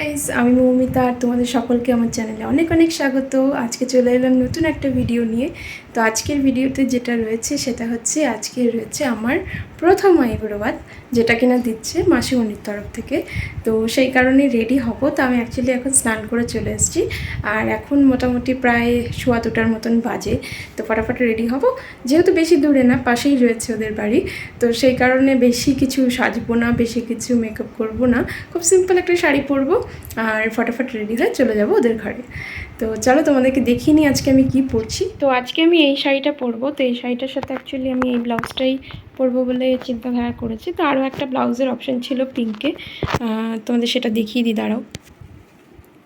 Guys আমি মৌমিতা আর তোমাদের সকলকে আমার চ্যানেলে অনেক অনেক স্বাগত। আজকে চলে এলাম নতুন একটা ভিডিও নিয়ে। তো আজকের ভিডিওতে যেটা রয়েছে সেটা হচ্ছে, আজকে রয়েছে আমার প্রথম আইব্রোবাদ যেটা কিনা দিচ্ছে মাসিমণির তরফ থেকে। তো সেই কারণে রেডি হব। তো আমি অ্যাকচুয়ালি এখন স্নান করে চলে এসেছি। আর এখন মোটামুটি প্রায় সোয়া দুটার মতন বাজে। তো ফটাফট রেডি হব। যেহেতু বেশি দূরে না, পাশেই রয়েছে ওদের বাড়ি। তো সেই কারণে বেশি কিছু সাজবো না, বেশি কিছু মেকআপ করব না। খুব সিম্পল একটা শাড়ি পরবো। আর ফটাফট রেডি হয়ে চলে যাব ওদের ঘরে। তো চলো তোমাদেরকে দেখিয়ে নিই আজকে আমি কি পরছি। তো আজকে আমি এই শাড়িটা পরবো। তো এই শাড়িটার সাথে অ্যাকচুয়ালি আমি এই ব্লাউজটাই পরবো বলে চিন্তাধারা করেছি। তো আরও একটা ব্লাউজের অপশন ছিল পিঙ্কে তোমাদের সেটা দেখিয়ে দিই, দাঁড়াও।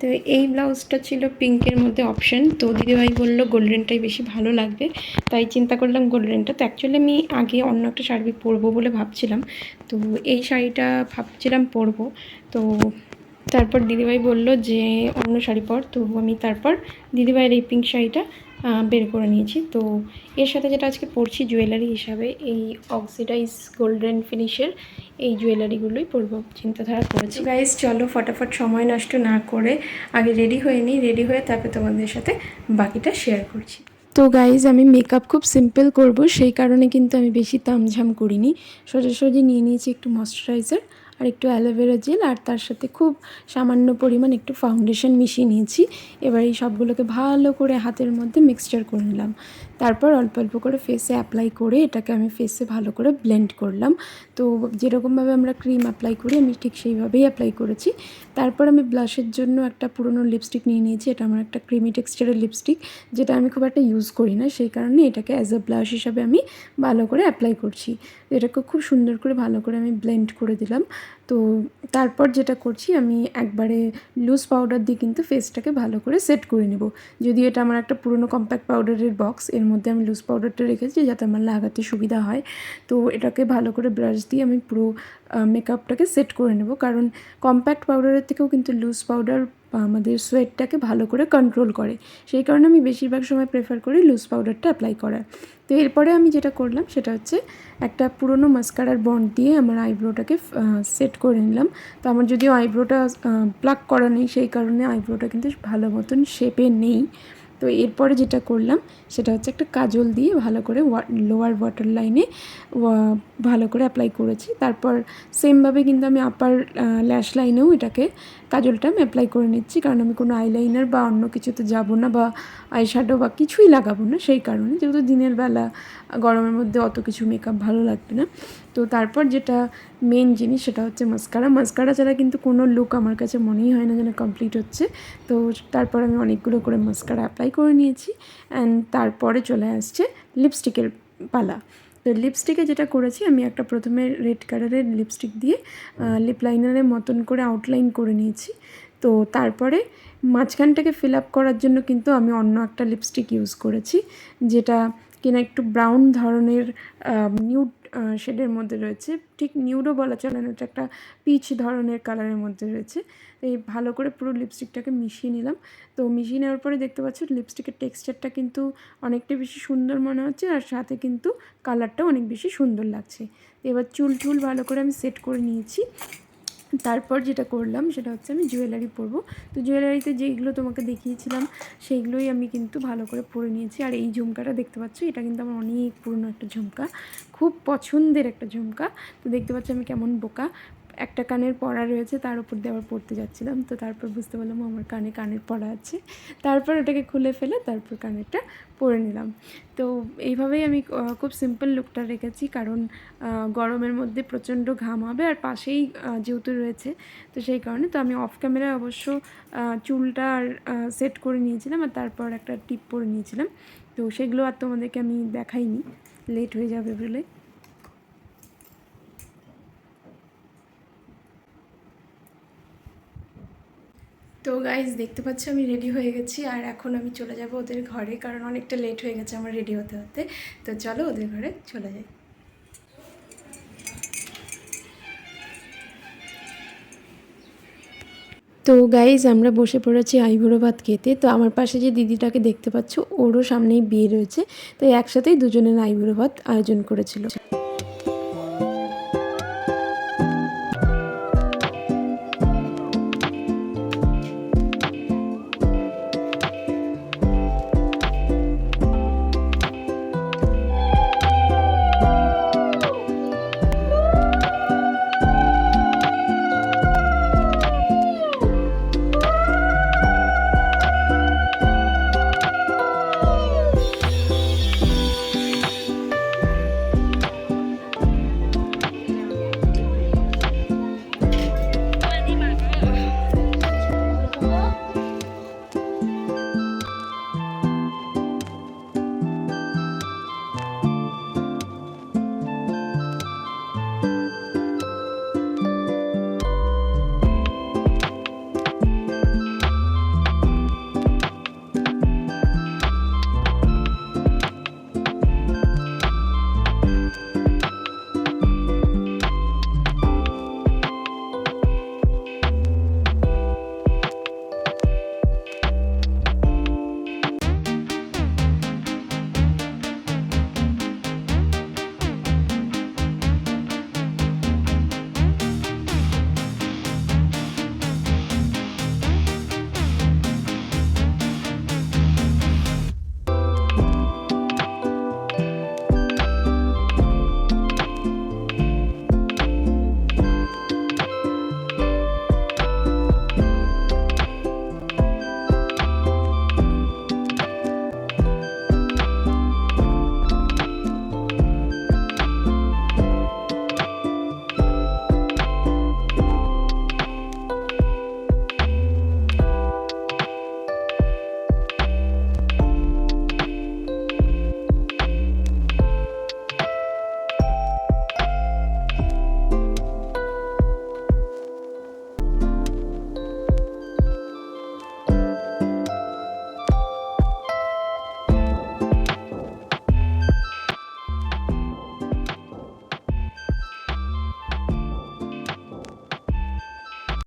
তো এই ব্লাউজটা ছিল পিঙ্কের মধ্যে অপশন তো দিদিভাই বলল গোল্ডেনটাই বেশি ভালো লাগবে। তাই চিন্তা করলাম গোল্ডেনটা। তো অ্যাকচুয়ালি আমি আগে অন্য একটা শাড়ি পরবো বলে ভাবছিলাম। তো এই শাড়িটা ভাবছিলাম পরবো। তো তারপর দিদিভাই বলল যে অন্য শাড়ি পর। তো আমি তারপর দিদিভাইয়ের এই পিঙ্ক শাড়িটা বের করে নিয়েছি। তো এর সাথে যেটা আজকে পরছি জুয়েলারি হিসাবে এই অক্সিডাইজ গোল্ডেন ফিনিশের এই জুয়েলারিগুলোই পরবো চিন্তাধারা করেছি। গাইজ চলো ফটাফট সময় নষ্ট না করে আগে রেডি হয়ে নিই রেডি হয়ে তারপর তোমাদের সাথে বাকিটা শেয়ার করছি। তো গাইজ আমি মেকআপ খুব সিম্পল করব সেই কারণে কিন্তু আমি বেশি তামঝাম করিনি। সোজাসুজি নিয়ে নিয়েছি একটু ময়শ্চারাইজার আর একটু অ্যালোভেরা জেল আর তার সাথে খুব সামান্য পরিমাণ একটু ফাউন্ডেশন মিশিয়ে নিয়েছি। এবার এই সবগুলোকে ভালো করে হাতের মধ্যে মিক্সচার করে নিলাম। তারপর অল্প অল্প করে ফেসে অ্যাপ্লাই করে এটাকে আমি ফেসে ভালো করে ব্লেন্ড করলাম। তো যেরকমভাবে আমরা ক্রিম অ্যাপ্লাই করি, আমি ঠিক সেইভাবেই অ্যাপ্লাই করেছি। তারপর আমি ব্লাশের জন্য একটা পুরনো লিপস্টিক নিয়ে নিয়েছি, এটা আমার একটা ক্রিমি টেক্সচারের লিপস্টিক যেটা আমি খুব একটা ইউজ করি না। সেই কারণে এটাকে অ্যাজ আ ব্লাশ হিসাবে আমি ভালো করে অ্যাপ্লাই করছি। এটাকে খুব সুন্দর করে ভালো করে আমি ব্লেন্ড করে দিলাম। তো তারপর যেটা করছি, আমি একবারে লুজ পাউডার দিয়ে কিন্তু ফেসটাকে ভালো করে সেট করে নেব। যদি এটা আমার একটা পুরনো কম্প্যাক্ট পাউডারের বক্স এর মধ্যে আমি লুজ পাউডারটা রেখেছি যাতে আমার লাগাতে সুবিধা হয়। তো এটাকে ভালো করে ব্রাশ দিয়ে আমি পুরো মেকআপটাকে সেট করে নেব। কারণ কম্প্যাক্ট পাউডারের থেকেও কিন্তু লুজ পাউডার আমাদের সোয়েটটাকে ভালো করে কন্ট্রোল করে। সেই কারণে আমি বেশিরভাগ সময় প্রেফার করি লুজ পাউডারটা অ্যাপ্লাই করার তো এরপরে আমি যেটা করলাম সেটা হচ্ছে একটা পুরনো মাস্কারার বন্ড দিয়ে আমার আইব্রোটাকে সেট করে নিলাম। তো আমার যদিও আইব্রোটা প্লাক করা নেই, সেই কারণে আইব্রোটা কিন্তু ভালো মতন শেপে নেই। তো এরপরে যেটা করলাম, সেটা হচ্ছে একটা কাজল দিয়ে ভালো করে লোয়ার ওয়াটার লাইনে ভালো করে অ্যাপ্লাই করেছি। তারপর সেমভাবে কিন্তু আমি আপার ল্যাশ লাইনেও এটাকে, কাজলটা আমি অ্যাপ্লাই করে নিচ্ছি। কারণ আমি কোনো আইলাইনার বা অন্য কিছুতে যাব না বা আই শ্যাডো বা কিছুই লাগাবো না। সেই কারণে যেহেতু দিনের বেলা গরমের মধ্যে অত কিছু মেকআপ ভালো লাগবে না। তো তারপর যেটা মেন জিনিস সেটা হচ্ছে মাস্কারা মাস্কারা ছাড়া কিন্তু কোনো লুক আমার কাছে মনেই হয় না যেন কমপ্লিট হচ্ছে। তো তারপর আমি অনেকগুলো করে মাস্কারা অ্যাপ্লাই করে নিয়েছি। অ্যান্ড তারপরে চলে আসছে লিপস্টিকের পালা। তো লিপস্টিকে যেটা করেছি, আমি একটা প্রথমে রেড কালারের লিপস্টিক দিয়ে লিপ লাইনারের মতন করে আউটলাইন করে নিয়েছি। তো তারপরে মাঝখানটাকে ফিল আপ করার জন্য কিন্তু আমি অন্য একটা লিপস্টিক ইউজ করেছি। যেটা কিনা একটু ব্রাউন ধরনের নিউড শেডের মধ্যে রয়েছে। ঠিক নিউরো বলা চলে না, এটা একটা পিচ ধরনের কালারের মধ্যে রয়েছে। এই ভালো করে পুরো লিপস্টিকটাকে মিশিয়ে নিলাম। তো মিশিয়ে নেওয়ার পরে দেখতে পাচ্ছি লিপস্টিকের টেক্সচারটা কিন্তু অনেকটা বেশি সুন্দর মনে হচ্ছে আর সাথে কিন্তু কালারটাও অনেক বেশি সুন্দর লাগছে। এবার চুল টুল ভালো করে আমি সেট করে নিয়েছি। তারপর যেটা করলাম সেটা হচ্ছে আমি জুয়েলারি পরবো। তো জুয়েলারিতে যেইগুলো তোমাকে দেখিয়েছিলাম, সেইগুলোই আমি কিন্তু ভালো করে পরে নিয়েছি। আর এই ঝুমকাটা দেখতে পাচ্ছ, এটা কিন্তু আমার অনেক পুরনো একটা ঝুমকা, খুব পছন্দের একটা ঝুমকা। তো দেখতে পাচ্ছ আমি কেমন বোকা। একটা কানের পড়া রয়েছে, তার উপর দিয়ে আবার পড়তে যাচ্ছিলাম। তো তারপর বুঝতে পারলাম আমার কানে কানের পড়া আছে। তারপর ওটাকে খুলে ফেলে, তারপর কানেরটা পরে নিলাম। তো এইভাবেই আমি খুব সিম্পল লুকটা রেখেছি। কারণ গরমের মধ্যে প্রচণ্ড ঘাম হবে আর পাশেই যেহেতু রয়েছে, তো সেই কারণে। তো আমি অফ ক্যামেরায় অবশ্য চুলটা আর সেট করে নিয়েছিলাম আর তারপর একটা টিপ পরে নিয়েছিলাম। তো সেগুলো আর তোমাদেরকে আমি দেখাইনি। লেট হয়ে যাবে বলে। তো গাইজ দেখতে পাচ্ছ আমি রেডি হয়ে গেছি আর এখন আমি চলে যাব ওদের ঘরে কারণ অনেকটা লেট হয়ে গেছে আমার রেডি হতে হতে। তো চলো ওদের ঘরে চলে যাই। তো গাইজ আমরা বসে পড়েছি আইবুড়ো ভাত খেতে। তো আমার পাশে যে দিদিটাকে দেখতে পাচ্ছ, ওরও সামনেই বিয়ে রয়েছে। তো একসাথেই দুজনের আইবুড়ো ভাত আয়োজন করেছিল।